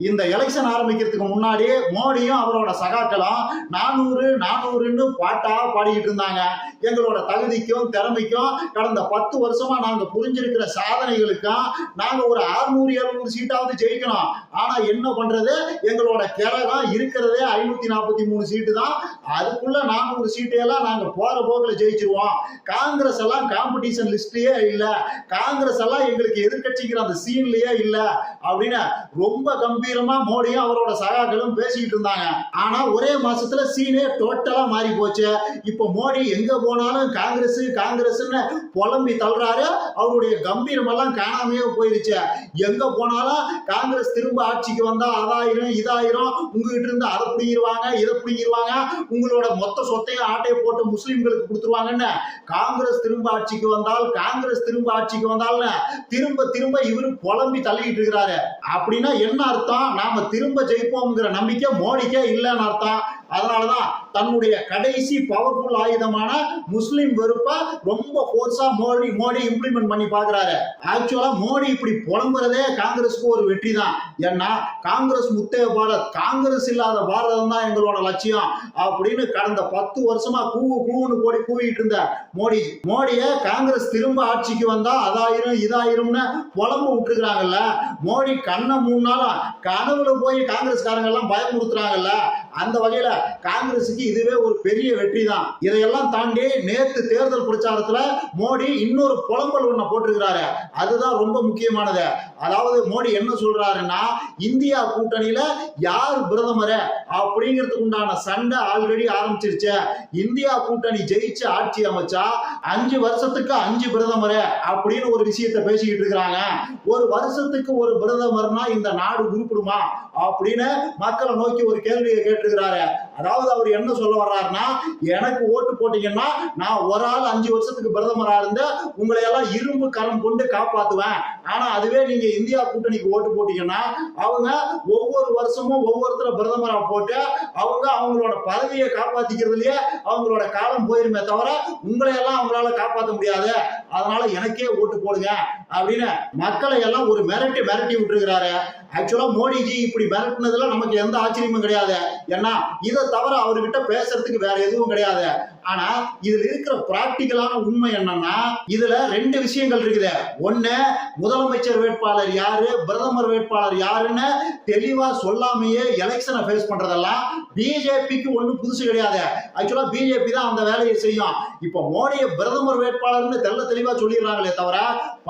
இந்த எலெக்ஷன் ஆரம்பிக்கிறதுக்கு முன்னாடியே மோடியும் அவரோட சகாக்களும் நானூறு நானூறுன்னு பாட்டா பாடிக்கிட்டு இருந்தாங்க. எங்களோட தகுதிக்கும் திறமைக்கும் கடந்த பத்து வருஷமா நாங்க புரிஞ்சிருக்கிற சாதனைகளுக்கும் நாங்க ஒரு அறுநூறு எழுநூறு சீட்டாவது ஜெயிக்கணும். ஆனா என்ன பண்றது? எங்களோட கிரகம் இருக்கிறதே ஐநூத்தி நாற்பத்தி மூணு சீட்டு தான். அதுக்குள்ள நானூறு சீட்டு எல்லாம் நாங்க போற போக்குல ஜெயிச்சிருவோம். காங்கிரஸ் எல்லாம் காம்படிஷன் லிஸ்ட்லயே இல்ல. காங்கிரஸ் எல்லாம் எங்களுக்கு எதிர்கட்சிங்கிற அந்த சீன்லயே இல்ல. அப்படின்னு ரொம்ப தீவிரமா மோடியும் அவரோட சகாக்களும் பேசிக்கிட்டு இருந்தாங்க. ஆனா ஒரே மாசத்துல சீனே டோட்டலா மாறி போச்சு. இப்போ மோடி எங்க போனாலும் காங்கிரஸ் காங்கிரஸ்னு புலம்பி தள்ளுறாரு. அவருடைய கம்பீரம் எல்லாம் காணாமையே போயிருச்சு. எங்க போனாலும் காங்கிரஸ் திரும்ப ஆட்சிக்கு வந்தா அதாயிரம் இதாயிரம். உங்ககிட்ட இருந்து அதை பிடிங்கிருவாங்க இதை பிடிங்கிருவாங்க. உங்களோட மொத்த சொத்தையும் ஆட்டையை போட்டு முஸ்லிம்களுக்கு கொடுத்துருவாங்கன்னு. காங்கிரஸ் திரும்ப ஆட்சிக்கு வந்தால் காங்கிரஸ் திரும்ப ஆட்சிக்கு வந்தால்னு திரும்ப திரும்ப இவரு புலம்பி தள்ளிக்கிட்டு இருக்கிறாரு. அப்படின்னா என்ன அர்த்தம்? நாம திரும்ப ஜெயிப்போம்ங்கிற நம்பிக்கை மோடிக்கே இல்லைன்னு அர்த்தம். அதனாலதான் தன்னுடைய கடைசி பவர்ஃபுல் ஆயுதமான முஸ்லிம் வெறுப்பா ரொம்ப ஃபோர்ஸா மோடி மோடி இம்ப்ளிமெண்ட் பண்ணி பாக்குறாரு ஆக்சுவலா மோடி இப்படி புலம்புறதே காங்கிரஸ்க்கு ஒரு வெற்றி தான் ஏன்னா காங்கிரஸ் முத்தைய பாரத் காங்கிரஸ் இல்லாத பாரதம் தான் எங்களோட லட்சியம் அப்படின்னு கடந்த பத்து வருஷமா கூவு கூவுன்னு போடி கூவிட்டு இருந்த மோடி மோடிய காங்கிரஸ் திரும்ப ஆட்சிக்கு வந்தா அதாயிரும் இதாயிரும்னு புலம்பு விட்டுருக்குறாங்கல்ல. மோடி கண்ணை நாளும் கனவுல போய் காங்கிரஸ்காரங்க எல்லாம் பயமுறுத்துறாங்கல்ல. அந்த வகையில காங்கிரஸுக்கு இதுவே ஒரு பெரிய வெற்றி தான் இதையெல்லாம் தாண்டி நேத்து தேர்தல் பிரச்சாரத்துல மோடி இன்னொரு புலம்பல் ஒண்ண போட்டிருக்கிறாரு. அதுதான் ரொம்ப முக்கியமானது. அதாவது மோடி என்ன சொல்றாருன்னா இந்தியா கூட்டணியில யார் பிரதமர் அப்படிங்கிறதுக்கு உண்டான சண்டை ஆல்ரெடி ஆரம்பிச்சிருச்சு. இந்தியா கூட்டணி ஜெயிச்சு ஆட்சி அமைச்சா அஞ்சு வருஷத்துக்கு அஞ்சு பிரதமர் அப்படின்னு ஒரு விஷயத்தை பேசிக்கிட்டு இருக்கிறாங்க. ஒரு வருஷத்துக்கு ஒரு பிரதமர்னா இந்த நாடு உருப்பிடுமா அப்படின்னு மக்களை நோக்கி ஒரு கேள்வியை கேட்டு मीटर गिरा रहा है। அதாவது அவர் என்ன சொல்ல வர்றாருன்னா எனக்கு ஓட்டு போட்டீங்கன்னா நான் ஒரு ஆள் அஞ்சு வருஷத்துக்கு பிரதமரா இருந்து உங்களை எல்லாம் இரும்பு கரம் கொண்டு காப்பாத்துவேன். ஆனா அதுவே நீங்க இந்தியா கூட்டணிக்கு ஓட்டு போட்டீங்கன்னா அவங்க ஒவ்வொரு வருஷமும் ஒவ்வொருத்தர பிரதமரா போட்டு அவங்க அவங்களோட பதவியை காப்பாத்திக்கிறதுலயே அவங்களோட காலம் போயிருமே தவிர உங்களை எல்லாம் அவங்களால காப்பாற்ற முடியாது. அதனால எனக்கே ஓட்டு போடுங்க அப்படின்னு மக்களை எல்லாம் ஒரு மிரட்டி மிரட்டி விட்டுருக்கிறாரு. ஆக்சுவலா மோடிஜி இப்படி மிரட்டினதுல நமக்கு எந்த ஆச்சரியமும் கிடையாது. ஏன்னா இதை தவிர அவர்கிட்ட பேசுறதுக்கு வேற எதுவும் கிடையாது. ஆனா இதுல இருக்கிற பிராக்டிக்கலான உண்மை என்னன்னா இதுல ரெண்டு விஷயங்கள் இருக்குது. ஒண்ணு முதலமைச்சர் வேட்பாளர் யாரு பிரதமர் வேட்பாளர் யாருன்னு தெளிவா சொல்லாமையே எலெக்ஷனை ஃபேஸ் பண்றதெல்லாம் பிஜேபிக்கு ஒன்றும் புதுசு கிடையாது. ஆக்சுவலா பிஜேபி தான் அந்த வேலையை செய்யும். இப்போ மோடியை பிரதமர் வேட்பாளர்னு தெள்ள தெளிவா சொல்லிடுறாங்களே தவிர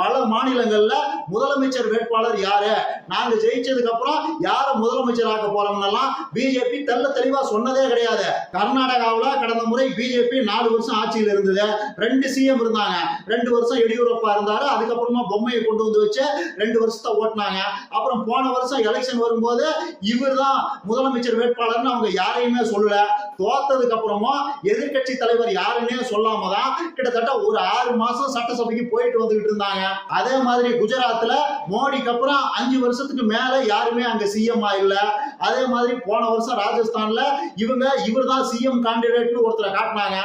பல மாநிலங்கள்ல முதலமைச்சர் வேட்பாளர் யாரு? நாங்க ஜெயிச்சதுக்கு அப்புறம் யார முதலமைச்சர் ஆக்க போறோம்னெல்லாம் பிஜேபி தெள்ள தெளிவா சொன்னதே கிடையாது. கர்நாடகாவில் கடந்த முறை பிஜேபி நாலு வருஷம் ஆட்சியில் இருந்தது. ரெண்டு சிஎம் இருந்தாங்க. ரெண்டு வருஷம் எடியூரப்பா இருந்தாரு. அதுக்கப்புறமா பொம்மையை கொண்டு வந்து வச்சு ரெண்டு வருஷத்தை ஓட்டினாங்க. அப்புறம் போன வருஷம் எலெக்ஷன் வரும்போது இவர் தான் முதலமைச்சர் வேட்பாளர்னு அவங்க யாரையுமே சொல்லல. தோத்ததுக்கு அப்புறமா எதிர்க்கட்சி தலைவர் யாருன்னே சொல்லாம தான் கிட்டத்தட்ட ஒரு ஆறு மாசம் சட்டசபைக்கு போயிட்டு வந்துகிட்டு இருந்தாங்க. அதே மாதிரி குஜராத்ல மோடிக்கு அப்புறம் அஞ்சு வருஷத்துக்கு மேல யாருமே அங்க சிஎம் இல்ல. அதே மாதிரி போன வருஷம் ராஜஸ்தான்ல இவங்க இவர் தான் சிஎம் கேண்டிடேட்னு ஒருத்தரை காட்டினாங்க.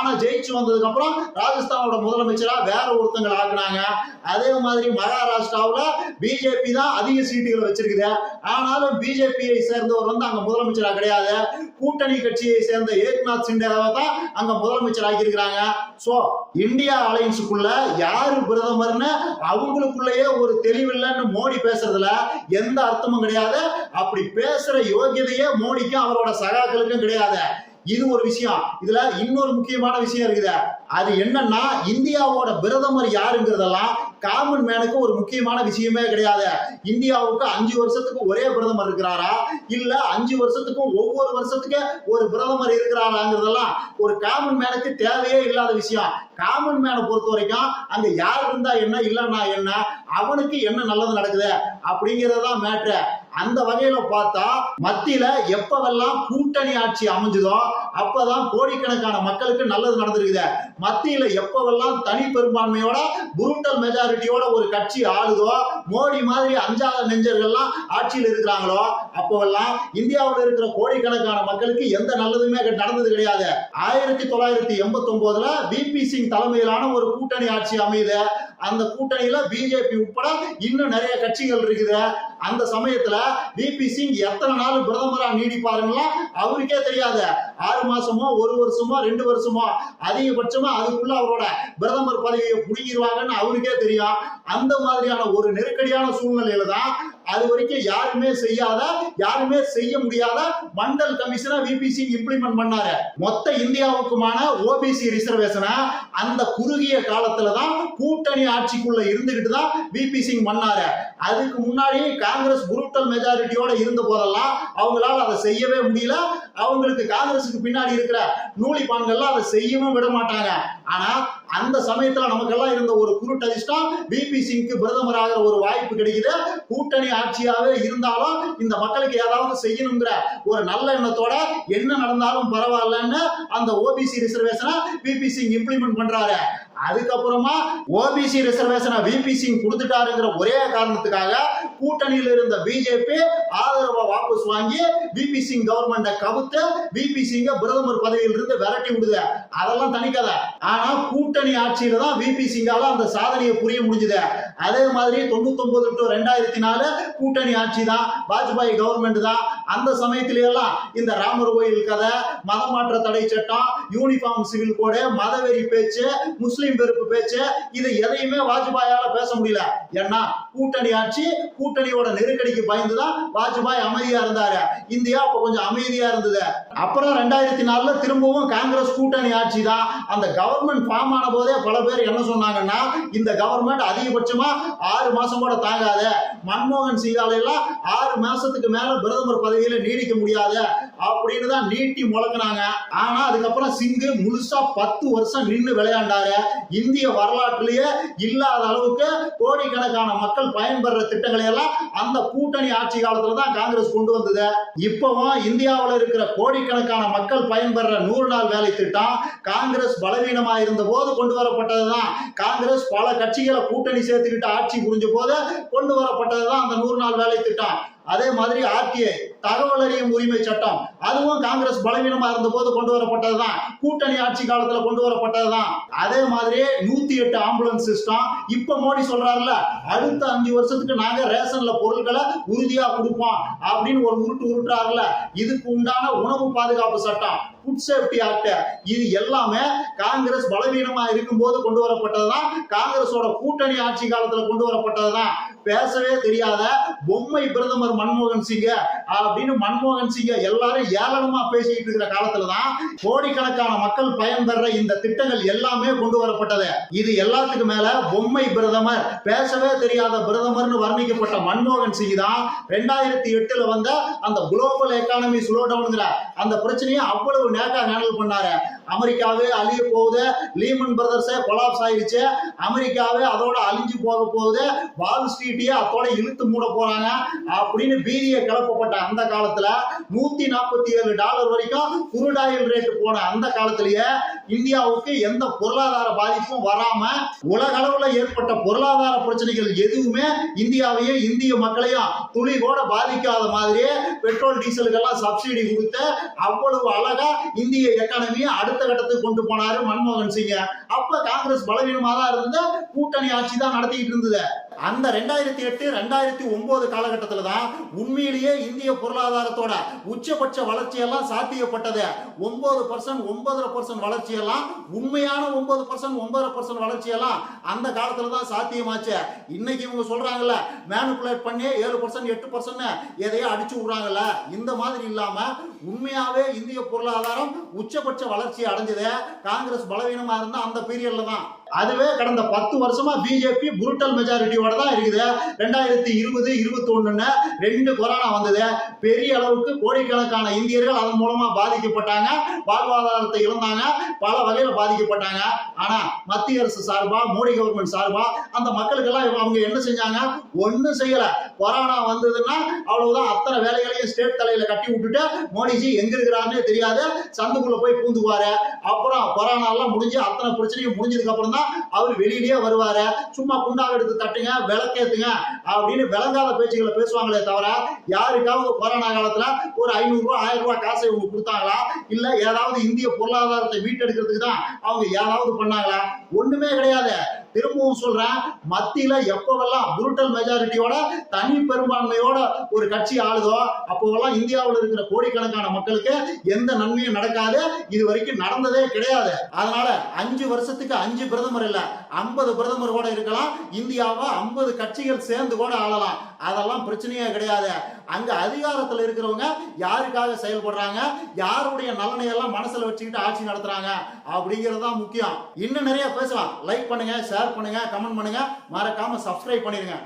ஆனா ஜெயிச்சு வந்ததுக்கு அப்புறம் ராஜஸ்தானோட முதலமைச்சரா வேற ஒருத்தங்களை ஆக்குனாங்க. அதே மாதிரி மகாராஷ்டிராவில் பிஜேபி தான் அதிக சீட்டுகள் வச்சிருக்குது. ஆனாலும் பிஜேபியை சேர்ந்தவர் வந்து அங்க முதலமைச்சரா கிடையாது. கூட்டணி கட்சியை சேர்ந்த ஏக்நாத் சிண்டேவை தான் அங்க முதலமைச்சர் ஆக்கியிருக்கிறாங்க. சோ இந்தியா அலையன்ஸுக்குள்ள யாரு பிரதமர்னு அவங்களுக்குள்ளேயே ஒரு தெளிவில்லைன்னு மோடி பேசுறதுல எந்த அர்த்தமும் கிடையாது. அப்படி பேசுற யோகியதையே மோடிக்கும் அவரோட சகாக்களுக்கும் கிடையாது. இது ஒரு விஷயம். இதுல இன்னொரு முக்கியமான விஷயம் இருக்குது. அது என்னன்னா இந்தியாவோட பிரதமர் யாருங்கிறதெல்லாம் காமன் மேனுக்கு ஒரு முக்கியமான விஷயமே கிடையாது. இந்தியாவுக்கு அஞ்சு வருஷத்துக்கு ஒரே பிரதமர் இருக்கிறாரா? இல்ல அஞ்சு வருஷத்துக்கும் ஒவ்வொரு வருஷத்துக்கு ஒரு பிரதமர் இருக்கிறாராங்கிறதெல்லாம் ஒரு காமன் மேனுக்கு தேவையே இல்லாத விஷயம். காமன் மேனை பொறுத்த வரைக்கும் அங்க யார் இருந்தா என்ன இல்லைன்னா என்ன அவனுக்கு என்ன நல்லது நடக்குது அப்படிங்கறதுதான் மேட்ரு அந்த வகையில பார்த்தா மத்தியில எப்பவெல்லாம் கூட்டணி ஆட்சி அமைஞ்சுதோ அப்பதான் கோடிக்கணக்கான மக்களுக்கு நல்லது நடந்திருக்குது. மத்தியில எப்பவெல்லாம் தனி பெரும்பான்மையோட புருண்டல் மெஜாரிட்டியோட ஒரு கட்சி ஆளுதோ மோடி மாதிரி அஞ்சாத நெஞ்சர்கள்லாம் ஆட்சியில் இருக்கிறாங்களோ அப்போவெல்லாம் இந்தியாவில் இருக்கிற கோடிக்கணக்கான மக்களுக்கு எந்த நல்லதுமே நடந்தது கிடையாது. ஆயிரத்தி தொள்ளாயிரத்தி எண்பத்தி ஒன்பதுல பிபி சிங் தலைமையிலான ஒரு கூட்டணி ஆட்சி அமையுது. அந்த கூட்டணியில பிஜேபி உட்பட இன்னும் நிறைய கட்சிகள் இருக்குது. அந்த சமயத்துல விபி சிங் எத்தனை நாள் பிரதமரா நீடிப்பாருங்களா? அவருக்கே தெரியாது. ஆறு மாசமோ ஒரு வருஷமோ ரெண்டு வருஷமோ அதிகபட்சமா அதுக்குள்ள அவரோட பிரதமர் பதவியை புடுங்கிடுவாங்கன்னு அவருக்கே தெரியும். அந்த மாதிரியான ஒரு நெருக்கடியான சூழ்நிலையில தான் அது வரைக்கும் யாருமே செய்யாத யாருமே செய்ய முடியாத மண்டல் கமிஷனை விபி சிங் இம்ப்ளிமெண்ட் பண்ணாரு. மொத்த இந்தியாவுக்குமான ஓபிசி ரிசர்வேஷனை அந்த குறுகிய காலத்துல தான் கூட்டணி ஆட்சிக்குள்ள இருந்துகிட்டு தான் விபி சிங் பண்ணாரு. அதுக்கு முன்னாடி காங்கிரஸ் புரூட்டல் மெஜாரிட்டியோட இருந்த போதெல்லாம் அவங்களால அதை செய்யவே முடியல. அவங்களுக்கு காங்கிரஸுக்கு பின்னாடி இருக்கிற நூலிப்பான்கள்லாம் அதை செய்யவும் விட மாட்டாங்க. ஆனா அந்த சமயத்துல நமக்கெல்லாம் இருந்த ஒரு குருட்டதிஷ்டம் பிபி சிங்க்கு பிரதமராகிற ஒரு வாய்ப்பு கிடைக்குது. கூட்டணி ஆட்சியாவே இருந்தாலும் இந்த மக்களுக்கு ஏதாவது செய்யணுங்கிற ஒரு நல்ல எண்ணத்தோட என்ன நடந்தாலும் பரவாயில்லன்னு அந்த ஓபிசி ரிசர்வேஷனை பிபி சிங் இம்ப்ளிமெண்ட் பண்றாரு. அதுக்கப்புறமா ஓபிசி ரிசர்வேஷனை விபிசி கொடுத்துட்டாருங்கிற ஒரே காரணத்துக்காக கூட்டணியில் இருந்த பிஜேபி ஆதரவை வாபஸ் வாங்கி விபி சிங் கவர்மெண்ட்டை கவுத்து விபி சிங்க பிரதமர் பதவியில் இருந்து விரட்டி விடுது. அதெல்லாம் தனிக்கதை ஆனா கூட்டணி ஆட்சியில தான் விபி சிங்கால அந்த சாதனையை புரிய முடிஞ்சுது. அதே மாதிரி தொண்ணூத்தொன்பது டு ரெண்டாயிரத்தி நாலு கூட்டணி ஆட்சி தான். வாஜ்பாய் கவர்மெண்ட் தான். அந்த சமயத்தில எல்லாம் இந்த ராமர் கோயில் கதை மதமாற்ற தடை சட்டம் யூனிஃபார்ம் சிவில் கோடு மதவெறி பேச்சு முஸ்லிம் வெறுப்பு பேச்சு இது எதையுமே வாஜ்பாயால பேச முடியல. ஏன்னா கூட்டணி ஆட்சி கூட்டணியோட நெருக்கடிக்கு பயந்துதான் வாஜ்பாய் அமைதியா இருந்தாரு. இந்தியா அப்ப கொஞ்சம் அமைதியா இருந்தது. அப்புறம் ரெண்டாயிரத்தி நாலுல திரும்பவும் காங்கிரஸ் கூட்டணி ஆட்சி தான் அந்த கவர்மெண்ட் ஃபார்ம் ஆன போதே பல பேர் என்ன சொன்னாங்கன்னா இந்த கவர்மெண்ட் அதிகபட்சமா ஆறு மாசம் கூட தாங்காது. மன்மோகன் சிங்கால எல்லாம் ஆறு மாசத்துக்கு மேல பிரதமர் பதவியில நீடிக்க முடியாது. அப்படின்னு தான் நீட்டி முழங்கினாங்க ஆனா அதுக்கப்புறம் சிங்கு முழுசா பத்து வருஷம் நின்று விளையாண்டாரு. இந்திய வரலாற்றிலேயே இல்லாத அளவுக்கு கோடிக்கணக்கான மக்கள் பயன்பெற திட்டங்களை எல்லாம் அந்த கூட்டணி ஆட்சி காலத்துல தான் காங்கிரஸ் கொண்டு வந்தது. இப்பவும் இந்தியாவில் இருக்கிற கோடிக்கணக்கான மக்கள் பயன்பெற நூறு நாள் வேலை திட்டம் காங்கிரஸ் பலவீனமா இருந்த போது கொண்டு வரப்பட்டதுதான். காங்கிரஸ் பல கட்சிகளை கூட்டணி சேர்த்துக்கிட்டு ஆட்சி புரிஞ்ச போது கொண்டு வரப்பட்டதுதான் அந்த நூறு நாள் வேலை திட்டம். அதே மாதிரி ஆர்டிஐ தகவல் அறியும் உரிமை சட்டம். அதுவும் காங்கிரஸ் பலவீனமா இருந்த போது கொண்டு வரப்பட்டதுதான். கூட்டணி ஆட்சி காலத்துல கொண்டு வரப்பட்டதுதான். அதே மாதிரி நூத்தி எட்டு ஆம்புலன்ஸ் சிஸ்டம் இப்ப மோடி சொல்றாருல அடுத்த அஞ்சு வருஷத்துக்கு நாங்க ரேஷன்ல பொருட்களை உறுதியா கொடுப்போம் அப்படின்னு ஒரு உருட்டு உருட்டுறாருல இதுக்கு உண்டான உணவு பாதுகாப்பு சட்டம். ஃபுட் சேஃப்டி ஆக்ட் இது எல்லாமே காங்கிரஸ் பலவீனமா இருக்கும்போது கொண்டு வரப்பட்டதுதான். காங்கிரஸோட கூட்டணி ஆட்சி காலத்துல கொண்டு வரப்பட்டதுதான். பேசவே தெரியாத பொம்மை பிரதமர் மன்மோகன் சிங்க அப்படின்னு மன்மோகன் சிங்க எல்லாரும் ஏளனமா பேசிக்கிட்டு இருக்கிற காலத்துல தான் கோடிக்கணக்கான மக்கள் பயன்பெற இந்த திட்டங்கள் எல்லாமே கொண்டு வரப்பட்டது. இது எல்லாத்துக்கும் மேல பொம்மை பிரதமர் பேசவே தெரியாத பிரதமர்னு வர்ணிக்கப்பட்ட மன்மோகன் சிங் தான் ரெண்டாயிரத்தி எட்டுல வந்த அந்த குளோபல் எக்கானமி ஸ்லோ டவுன்ங்கிற அந்த பிரச்சனையை அவ்வளவு நேக்கா ஹேண்டில் பண்ணாரு. அமெரிக்காவே அழிய போகுது. லீமன் பிரதர்ஸே கொலாப்ஸ் ஆயிடுச்சு. அமெரிக்காவே அதோட அழிஞ்சு போக போகுது. வால் ஸ்ட்ரீட்டையே அதோட இழுத்து மூட போறாங்க. அப்படின்னு பீதியை கிளப்பப்பட்ட அந்த காலத்துல நூத்தி நாற்பத்தி ஏழு டாலர் வரைக்கும் குருடாயில் ரேட்டு போன அந்த காலத்திலேயே இந்தியாவுக்கு எந்த பொருளாதார பாதிப்பும் வராம உலக அளவுல ஏற்பட்ட பொருளாதார பிரச்சனைகள் எதுவுமே இந்தியாவையும் இந்திய மக்களையும் துளி கூட பாதிக்காத மாதிரியே பெட்ரோல் டீசலுக்கெல்லாம் சப்சிடி கொடுத்து அவ்வளவு அழகா இந்திய எக்கானமியை அடுத்த கட்டத்துக்கு கொண்டு போனாரு மன்மோகன் சிங் அப்ப காங்கிரஸ் பலவீனமா தான் இருந்தது. கூட்டணி ஆட்சி தான் நடத்திட்டு இருந்தது. அந்த ரெண்டாயிரத்தி எட்டு ரெண்டாயிரத்தி ஒன்பது காலகட்டத்தில் தான் உண்மையிலேயே இந்திய பொருளாதாரத்தோட உச்சபட்ச வளர்ச்சியெல்லாம் சாத்தியப்பட்டது. ஒன்பது பர்சன்ட் ஒன்பதரை பர்சன்ட் வளர்ச்சியெல்லாம் உண்மையான ஒன்பது பர்சன்ட் ஒன்பதரை பர்சன்ட் வளர்ச்சியெல்லாம் அந்த காலத்தில் தான் சாத்தியமாச்சு. இன்னைக்கு இவங்க சொல்றாங்கல்ல மேனுப்புலேட் பண்ணி ஏழு பர்சன்ட் எட்டு பர்சன்ட் எதையோ அடிச்சு விடுறாங்கல்ல. இந்த மாதிரி இல்லாம உண்மையாவே இந்திய பொருளாதாரம் உச்சபட்ச வளர்ச்சி அடைஞ்சது. காங்கிரஸ் பலவீனமா இருந்தால் அந்த பீரியட்ல தான். அதுவே கடந்த பத்து வருஷமா பிஜேபி புருட்டல் மெஜாரிட்டியோட தான் இருக்குது. ரெண்டாயிரத்தி இருபது இருபத்தி ஒண்ணுன்னு ரெண்டு கொரோனா வந்தது. பெரிய அளவுக்கு கோடிக்கணக்கான இந்தியர்கள் அதன் மூலமா பாதிக்கப்பட்டாங்க. வாழ்வாதாரத்தை இழந்தாங்க. பல வகையில பாதிக்கப்பட்டாங்க. ஆனா மத்திய அரசு சார்பா மோடி கவர்மெண்ட் சார்பா அந்த மக்களுக்கெல்லாம் அவங்க என்ன செஞ்சாங்க? ஒன்றும் செய்யல. கொரோனா வந்ததுன்னா அவ்வளவுதான். அத்தனை வேலைகளையும் ஸ்டேட் தலையில கட்டி விட்டுட்டு மோடிஜி எங்க இருக்கிறாருன்னே தெரியாது. சந்துக்குள்ள போய் பூந்துக்குவாரு. அப்புறம் கொரோனா எல்லாம் முடிஞ்சு அத்தனை பிரச்சனையும் முடிஞ்சதுக்கு அப்புறம் தான் அவர் வெளியிலேயே வருவாரு. சும்மா குண்டாவை எடுத்து தட்டுங்க விளக்கேத்துங்க அப்படின்னு விளங்காத பேச்சுகளை பேசுவாங்களே தவிர யாருக்காவது கொரோனா காலத்துல ஒரு ஐநூறு ரூபாய் ஆயிரம் ரூபாய் காசை இவங்க கொடுத்தாங்களா? இல்ல ஏதாவது இந்திய பொருளாதாரத்தை மீட்டெடுக்கிறதுக்கு தான் அவங்க ஏதாவது பண்ணாங்களா? ஒண்ணுமே கிடையாது. திரும்பவும் சொல்றேன் மத்தியில எப்பவெல்லாம் புருட்டல் மெஜாரிட்டியோட தனி பெரும்பான்மையோட ஒரு கட்சி ஆளுதோ அப்போவெல்லாம் இந்தியாவில் இருக்கிற கோடிக்கணக்கான மக்களுக்கு எந்த நன்மையும் நடக்காது. இது வரைக்கும் நடந்ததே கிடையாது. அதனால அஞ்சு வருஷத்துக்கு அஞ்சு பிரதமர் இல்ல ஐம்பது பிரதமர் கூட இருக்கலாம். இந்தியாவை ஐம்பது கட்சிகள் சேர்ந்து கூட ஆளலாம். அதெல்லாம் பிரச்சனையே கிடையாது. அங்க அதிகாரத்தில் இருக்கிறவங்க யாருக்காக செயல்படுறாங்க? யாருடைய நலனை எல்லாம் மனசுல வச்சுக்கிட்டு ஆட்சி நடத்துறாங்க? அப்படிங்கிறது தான் முக்கியம். இன்னும் நிறைய பேசலாம். லைக் பண்ணுங்க ஷேர் பண்ணுங்க கமெண்ட் பண்ணுங்க. மறக்காம சப்ஸ்கிரைப் பண்ணிருங்க